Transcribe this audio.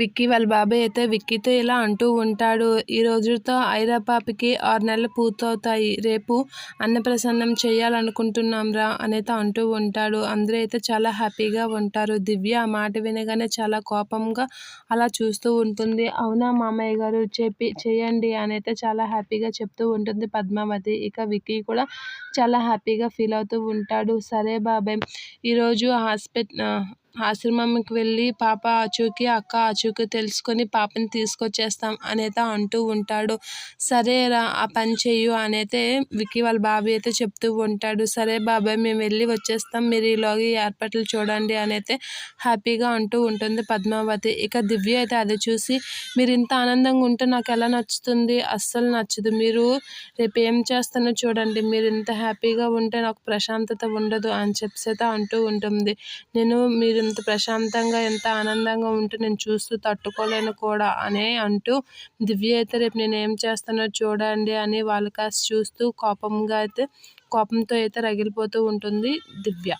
విక్కీ వాళ్ళ బాబాయ్ అయితే విక్కీతో ఇలా అంటూ ఉంటాడు ఈ రోజుతో ఐరా పాపకి ఆరు నెలలు పూర్తవుతాయి రేపు అన్నప్రసన్నం చేయాలనుకుంటున్నాం రా అనేది అంటూ ఉంటాడు. అందరూ అయితే చాలా హ్యాపీగా ఉంటారు. దివ్య ఆ మాట వినగానే చాలా కోపంగా అలా చూస్తూ ఉంటుంది. అవునా మామయ్య గారు చెప్పి చేయండి అనైతే చాలా హ్యాపీగా చెప్తూ ఉంటుంది పద్మావతి. ఇక విక్కీ కూడా చాలా హ్యాపీగా ఫీల్ అవుతూ ఉంటాడు. సరే బాబాయ్ ఈరోజు హాస్పిటల్ ఆశ్రమంకి వెళ్ళి పాప ఆచూకీ అక్క ఆచూకీ తెలుసుకొని పాపని తీసుకొచ్చేస్తాం అనేది అంటూ ఉంటాడు. సరేరా ఆ పని చెయ్యు అనైతే విక్కీ వాళ్ళ బాబాయ్ అయితే చెప్తూ ఉంటాడు. సరే బాబాయ్ మేము వెళ్ళి వచ్చేస్తాం. మీరు ఈలోగా ఏర్పాట్లు చూడండి అనైతే హ్యాపీగా అంటూ ఉంటుంది పద్మావతి. ఇక దివ్య అయితే అది చూసి మీరు ఇంత ఆనందంగా ఉంటే నాకు ఎలా నచ్చుతుంది? అస్సలు నచ్చదు. మీరు రేపు ఏం చేస్తానో చూడండి. మీరు ఇంత హ్యాపీగా ఉంటే నాకు ప్రశాంతత ఉండదు అని చెప్పి అయితే అంటూ ఉంటుంది. నేను మీరు ఎంత ప్రశాంతంగా ఎంత ఆనందంగా ఉంటే నేను చూస్తూ తట్టుకోలేను కూడా అని అంటూ దివ్య అయితే రేపు నేను ఏం చేస్తానో చూడండి అని వాళ్ళ కాస్త చూస్తూ కోపంగా అయితే కోపంతో అయితే రగిలిపోతూ ఉంటుంది దివ్య.